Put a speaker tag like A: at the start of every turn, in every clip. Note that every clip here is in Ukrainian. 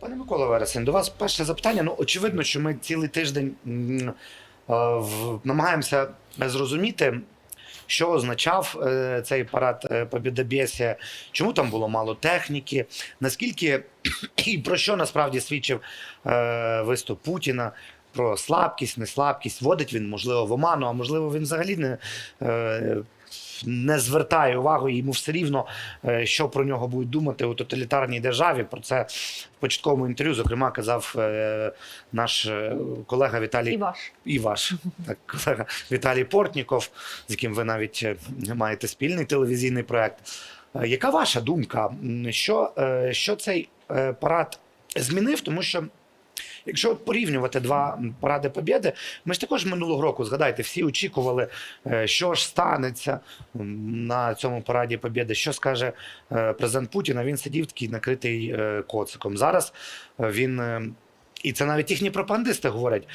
A: Пане Микола Вересень, до вас перше запитання. Ну, очевидно, що ми цілий тиждень е, намагаємося зрозуміти, що означав е, цей парад е, Побєдобєсія, чому там було мало техніки, наскільки і про що насправді свідчив виступ Путіна. Про слабкість, неслабкість, вводить він, можливо, в оману, а можливо, він взагалі не, не звертає увагу, йому все рівно, е, що про нього будуть думати у тоталітарній державі. Про це в початковому інтерв'ю, зокрема, казав е, наш е, колега Віталій
B: І ваш.
A: і ваш так, колега Віталій Портніков, з яким ви навіть маєте спільний телевізійний проект. Яка ваша думка? Що, що цей парад змінив? Тому що. Якщо порівнювати два паради Побєди, ми ж також минулого року, згадайте, всі очікували, е, що ж станеться на цьому параді Побєди, що скаже е, президент Путін. А він сидів такий накритий е, коциком. Зараз він. І це навіть їхні пропагандисти говорять,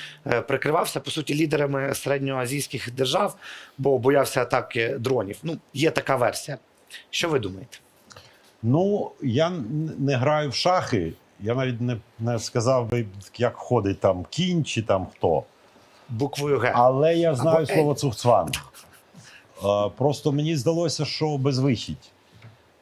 A: прикривався по суті лідерами середньоазійських держав, бо боявся атаки дронів. Ну, є така версія. Що ви думаєте?
C: Ну, я не граю в шахи. Я навіть не, не сказав би, як ходить там кінь чи там хто.
A: Буквою Г.
C: Але я знаю
A: Або
C: слово цугцван. Е, Просто мені здалося, що безвихідь.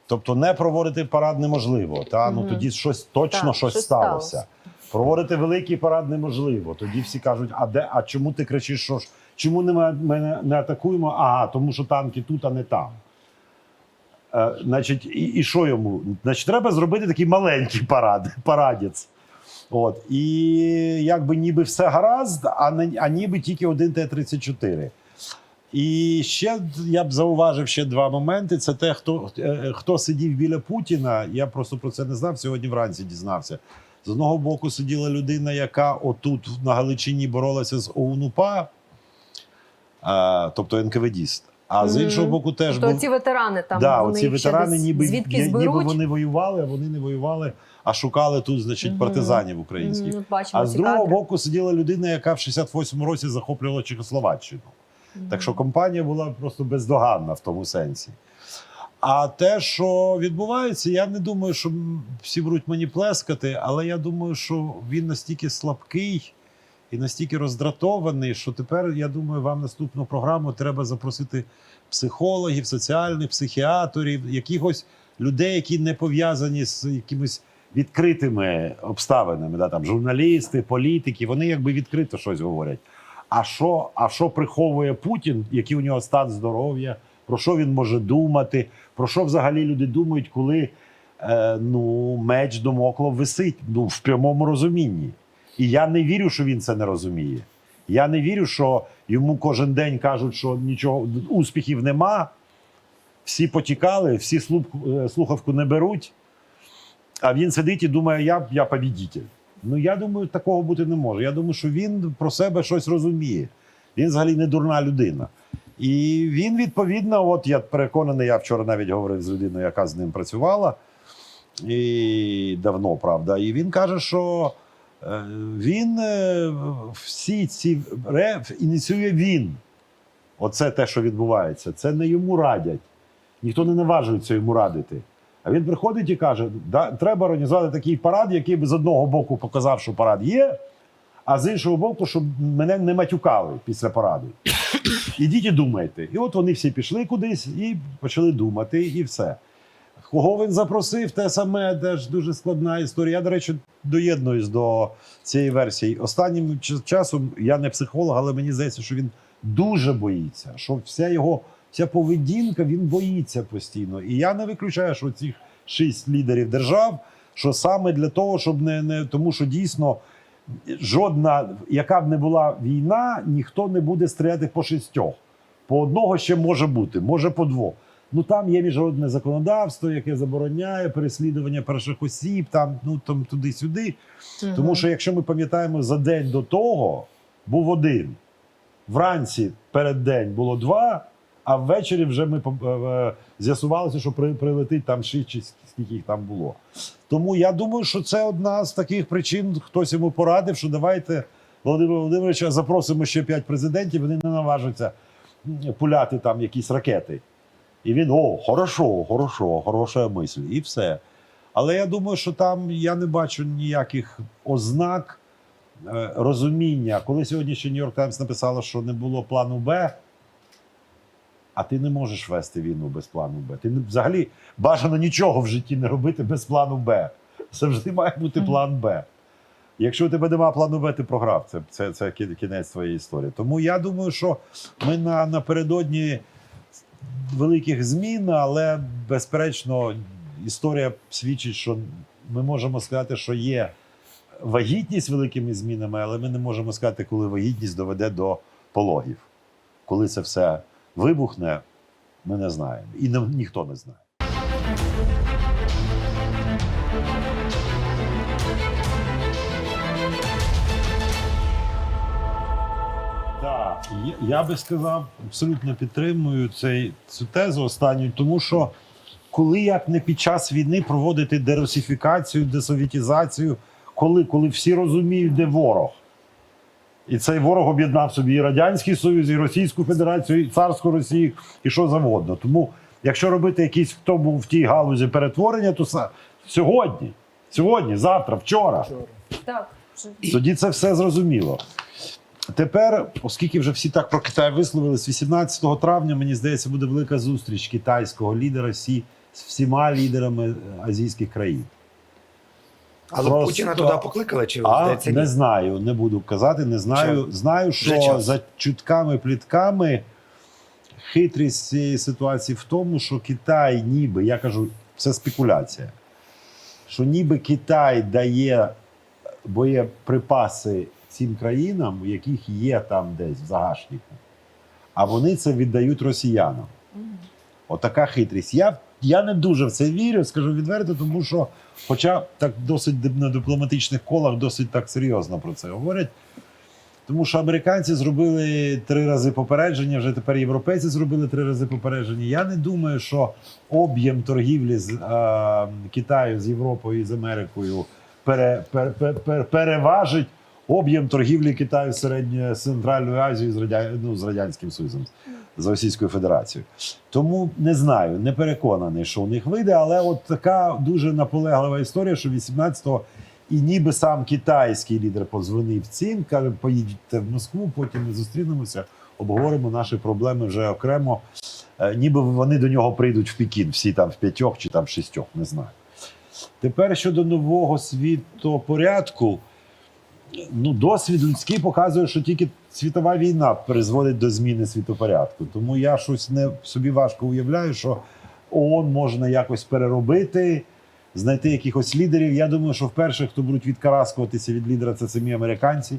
C: Тобто не проводити парад неможливо. Та? Ну, тоді щось точно
B: Так,
C: щось
B: щось
C: сталося.
B: сталося.
C: Проводити великий парад неможливо. Тоді всі кажуть: а де, а чому ти кричиш, що ж? Чому не ми, не атакуємо? Ага, тому що танки тут, а не там. Е, значить, і, і що йому? Значить, треба зробити такий маленький парад, парадець. От. І якби ніби все гаразд, а, не, а ніби тільки один Т-34. І ще я б зауважив ще два моменти: це те, хто, е, хто сидів біля Путіна. Я просто про це не знав. Сьогодні вранці дізнався. З одного боку сиділа людина, яка отут на Галичині боролася з ОУН-УПА, е, тобто НКВДіст. А з іншого боку, теж
B: Тобто
C: був
B: ці ветерани там
C: да,
B: вони
C: оці ветерани,
B: десь
C: ніби,
B: звідки
C: ніби вони воювали, а вони не воювали, а шукали тут, значить, партизанів українських.
B: Мгм, бачимо
C: А з другого
B: кадри.
C: боку сиділа людина, яка в 68-му році захоплювала Чехословаччину.
B: Мгм.
C: Так що компанія була просто бездоганна в тому сенсі. А те, що відбувається, я не думаю, що всі будуть мені плескати, але я думаю, що він настільки слабкий і настільки роздратований, що тепер, я думаю, вам наступну програму треба запросити психологів, соціальних психіатрів, якихось людей, які не пов'язані з якимись відкритими обставинами, да, там, журналісти, політики, вони якби відкрито щось говорять. А що, а що приховує Путін, який у нього стан здоров'я, про що він може думати, про що взагалі люди думають, коли е, ну, меч домоклов висить ну, в прямому розумінні. І я не вірю, що він це не розуміє. Я не вірю, що йому кожен день кажуть, що нічого успіхів нема. Всі потікали, всі е, слухавку не беруть. А він сидить і думає, я, я побідітель. Ну я думаю, такого бути не може. Я думаю, що він про себе щось розуміє. Він взагалі не дурна людина. І він відповідно, от я переконаний, я вчора навіть говорив з людиною, яка з ним працювала і давно, правда. І він каже, що він е, всі ці ініціює він. Оце те, що відбувається. Це не йому радять. Ніхто не наважується йому радити. А він приходить і каже: треба організувати такий парад, який би з одного боку показав, що парад є, а з іншого боку, щоб мене не матюкали після параду. Ідіть і думайте. І от вони всі пішли кудись і почали думати, і все. Кого він запросив, те саме, теж дуже складна історія. Я, до речі, доєднуюсь до цієї версії. Останнім часом я не психолог, але мені здається, що він дуже боїться, що вся його вся поведінка він боїться постійно. І я не виключаю, що цих шість лідерів держав, що саме для того, щоб не, не тому, що дійсно жодна, яка б не була війна, ніхто не буде стріляти по шістьох. По одного ще може бути, може по двох. Ну там є міжнародне законодавство, яке забороняє переслідування перших осіб, там ну там туди-сюди.
B: Мгм.
C: Тому що, якщо ми пам'ятаємо, за день до того був один. Вранці перед день було два, а ввечері вже ми е, е, з'ясувалося, що при, прилетить там шість чи скільки їх там було. Тому я думаю, що це одна з таких причин. Хтось йому порадив, що давайте Володимира Володимировича запросимо ще п'ять президентів, вони не наважаться пуляти там якісь ракети. І він: о, хорошо, хорошо, хороша мисль, і все. Але я думаю, що там я не бачу ніяких ознак е, розуміння. Коли сьогодні ще Нью-Йорк Таймс написало, що не було плану Б, а ти не можеш вести війну без плану Б. Ти взагалі бажано нічого в житті не робити без плану Б. Завжди має бути план Б. Якщо у тебе немає плану Б, ти програв. Це, це, це кінець твоєї історії. Тому я думаю, що ми на, напередодні великих змін, але безперечно, історія свідчить, що ми можемо сказати, що є вагітність великими змінами, але ми не можемо сказати, коли вагітність доведе до пологів. Коли це все вибухне, ми не знаємо. І не- ніхто не знає. Я- би сказав, абсолютно підтримую цей, цю тезу останню, тому що коли як не під час війни проводити дерусифікацію, десовітізацію, коли, коли всі розуміють, де ворог. І цей ворог об'єднав собі і Радянський Союз, і Російську Федерацію, і царську Росію, і що завгодно. Тому, якщо робити якісь в тому в тій галузі перетворення, то сьогодні, сьогодні, завтра, вчора.
B: Так,
C: Тоді це все зрозуміло. Тепер, оскільки вже всі так про Китай висловились, 18 травня, мені здається, буде велика зустріч китайського лідера всі, з всіма лідерами е, азійських країн.
A: Але
C: Просто-
A: Путіна туди покликали, чи
C: А
A: здається,
C: не знаю, не буду казати, не знаю.
A: Чому?
C: Знаю, що за чутками, плітками хитрість цієї ситуації в тому, що Китай ніби, я кажу, це спекуляція. Що ніби Китай дає боєприпаси цим країнам, у яких є там десь в загашнику, а вони це віддають росіянам. Отака хитрість. Я, я не дуже в це вірю, скажу відверто, тому що, хоча так досить на дипломатичних колах досить так серйозно про це говорять. Тому що американці зробили три рази попередження, вже тепер європейці зробили три рази попередження. Я не думаю, що об'єм торгівлі з е, Китаю з Європою і з Америкою пере, пере, пере, пере- переважить об'єм торгівлі Китаю середньою з Центральною Азією з, Радя... ну, з Радянським Союзом, з Російською Федерацією. Тому не знаю, не переконаний, що у них вийде, але от така дуже наполеглива історія, що 18-го і ніби сам китайський лідер подзвонив цим, каже, поїдьте в Москву, потім ми зустрінемося, обговоримо наші проблеми вже окремо. Е, ніби вони до нього прийдуть в Пекін, всі там в п'ятьох чи там в шістьох, не знаю. Тепер щодо нового світопорядку, ну, досвід людський показує, що тільки світова війна призводить до зміни світопорядку. Тому я щось не собі важко уявляю, що ООН можна якось переробити, знайти якихось лідерів. Я думаю, що вперше, хто будуть відкараскуватися від лідера, це самі американці.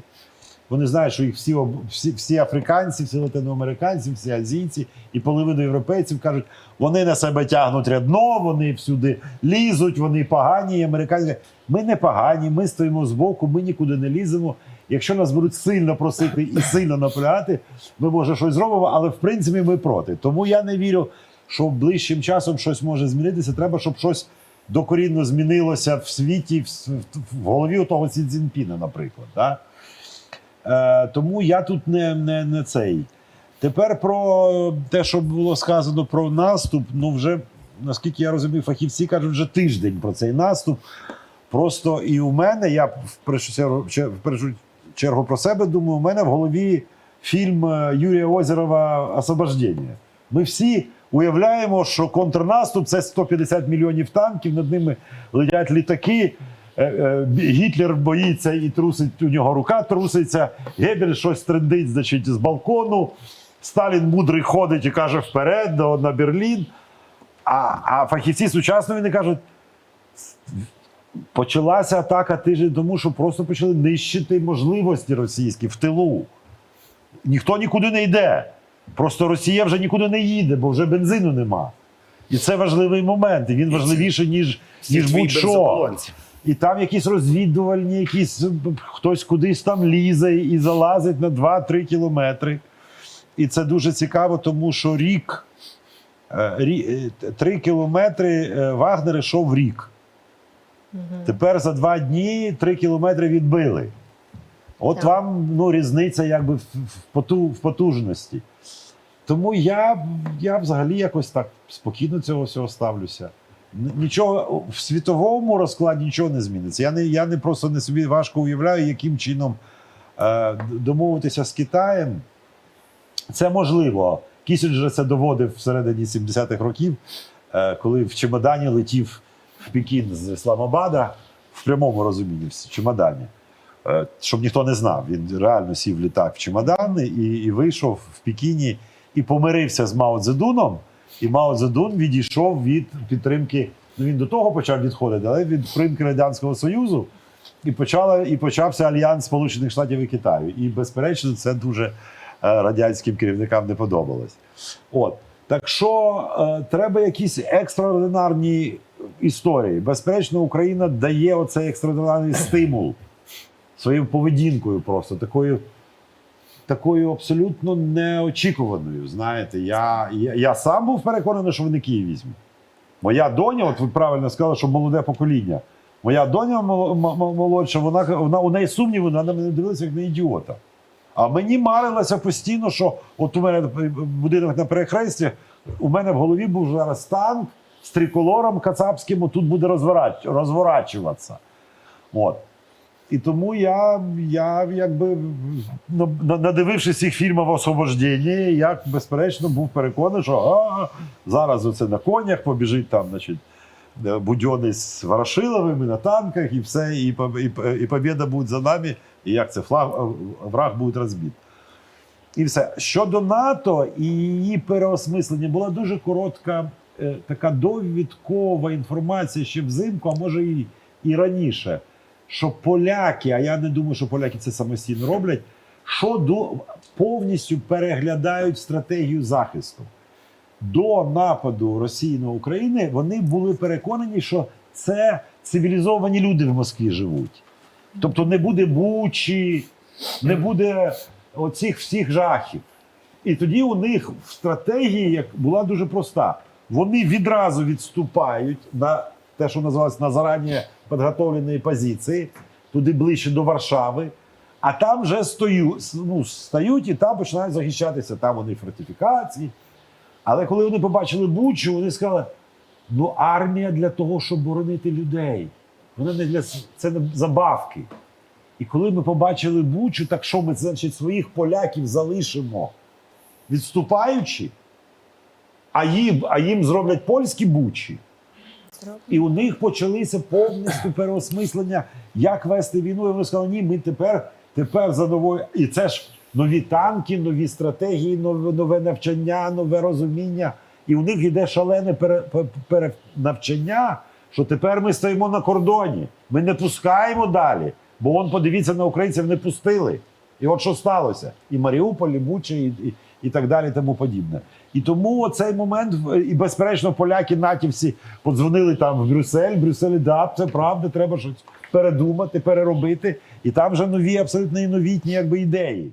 C: Вони знають, що їх всі, всі, всі африканці, всі латиноамериканці, всі азійці і половину європейців кажуть, вони на себе тягнуть рядно, вони всюди лізуть, вони погані. І американці ми не погані, ми стоїмо збоку, ми нікуди не ліземо. Якщо нас будуть сильно просити і сильно наполягати, ми може щось зробимо, але в принципі ми проти. Тому я не вірю, що ближчим часом щось може змінитися. Треба, щоб щось докорінно змінилося в світі, в голові у того Сі Цзіньпіна, наприклад. Да? Е, тому я тут не, не, не цей. Тепер про те, що було сказано про наступ, ну вже, наскільки я розумію, фахівці кажуть, вже тиждень про цей наступ. Просто і у мене, я в першу чергу, про себе думаю, у мене в голові фільм е, Юрія Озерова Освобождення. Ми всі уявляємо, що контрнаступ це 150 мільйонів танків, над ними летять літаки. Е, е, Гітлер боїться і трусить, у нього рука труситься, Гебель щось трендить значить, з балкону. Сталін мудрий ходить і каже вперед до, на Берлін. А, а фахівці сучасної не кажуть, почалася атака тиждень тому, що просто почали нищити можливості російські в тилу. Ніхто нікуди не йде. Просто Росія вже нікуди не їде, бо вже бензину нема. І це важливий момент. І він важливіший, ніж, ніж будь-що. І там якісь розвідувальні, якісь хтось кудись там лізе і залазить на 2-3 кілометри. І це дуже цікаво, тому що рік, е, рі- е, 3 кілометри е, Вагнер йшов рік. Тепер за два дні 3 кілометри відбили. От
B: Так.
C: вам ну, різниця якби в, в, поту, в потужності. Тому я, я взагалі якось так спокійно цього всього ставлюся. Нічого в світовому розкладі нічого не зміниться. Я не, я не просто не собі важко уявляю, яким чином е, домовитися з Китаєм. Це можливо. Кісінджер це доводив всередині 70-х років, е, коли в чемодані летів в Пекін з Ісламабада в прямому розумінні в чемодані. Е, Щоб ніхто не знав, він реально сів літак в чемодан і, і вийшов в Пекіні і помирився з Мао Цзедуном. І Мао Цзедун відійшов від підтримки. Ну він до того почав відходити, але від підтримки Радянського Союзу. І, почала, і почався альянс Сполучених Штатів і Китаю. І, безперечно, це дуже е, радянським керівникам не подобалось. От. Так що е, треба якісь екстраординарні історії. Безперечно, Україна дає оцей екстраординарний стимул своєю поведінкою, просто такою, такою абсолютно неочікуваною. Знаєте, я, я, я сам був переконаний, що вони Київ візьмуть. Моя доня, от ви правильно сказали, що молоде покоління. Моя доня молодша, вона, вона у неї сумніви, вона на мене дивилася як на ідіота. А мені марилося постійно, що от у мене будинок на перехресті, у мене в голові був зараз танк з триколором кацапським, тут буде розворач, розворачуватися. От. І тому я, я якби на- на- надивившись цих фільмів освобождення, я безперечно був переконаний, що а, зараз оце на конях побіжить там, значить, будьони з Ворошиловими на танках, і все, і, і, і побіда буде за нами, і як це флаг, враг буде розбит. І все. Щодо НАТО і її переосмислення, була дуже коротка е, така довідкова інформація ще взимку, а може і, і раніше, що поляки, а я не думаю, що поляки це самостійно роблять, що до, повністю переглядають стратегію захисту. До нападу Росії на Україну вони були переконані, що це цивілізовані люди в Москві живуть. Тобто не буде бучі, не буде оцих всіх жахів. І тоді у них в стратегії була дуже проста. Вони відразу відступають на те, що називається на зарані підготовлені позиції, туди ближче до Варшави. А там вже стою, ну, стають і там починають захищатися. Там вони фортифікації. Але коли вони побачили Бучу, вони сказали: ну, армія для того, щоб боронити людей. Вона не для це не забавки. І коли ми побачили Бучу, так що ми значить, своїх поляків залишимо, відступаючи, а їм, а їм зроблять польські бучі. І у них почалися повністю переосмислення, як вести війну. І вони сказали, ні, ми тепер, тепер за новою. І це ж нові танки, нові стратегії, нове, нове навчання, нове розуміння. І у них йде шалене пере, перенавчання, що тепер ми стоїмо на кордоні. Ми не пускаємо далі. Бо он подивіться на українців, не пустили. І от що сталося? І Маріуполь, і Буча, і, і, і так далі, тому подібне. І тому цей момент, і безперечно, поляки, натівці подзвонили там в Брюссель. Брюсселі да, це правда, треба щось передумати, переробити. І там вже нові, абсолютно і новітні якби, ідеї.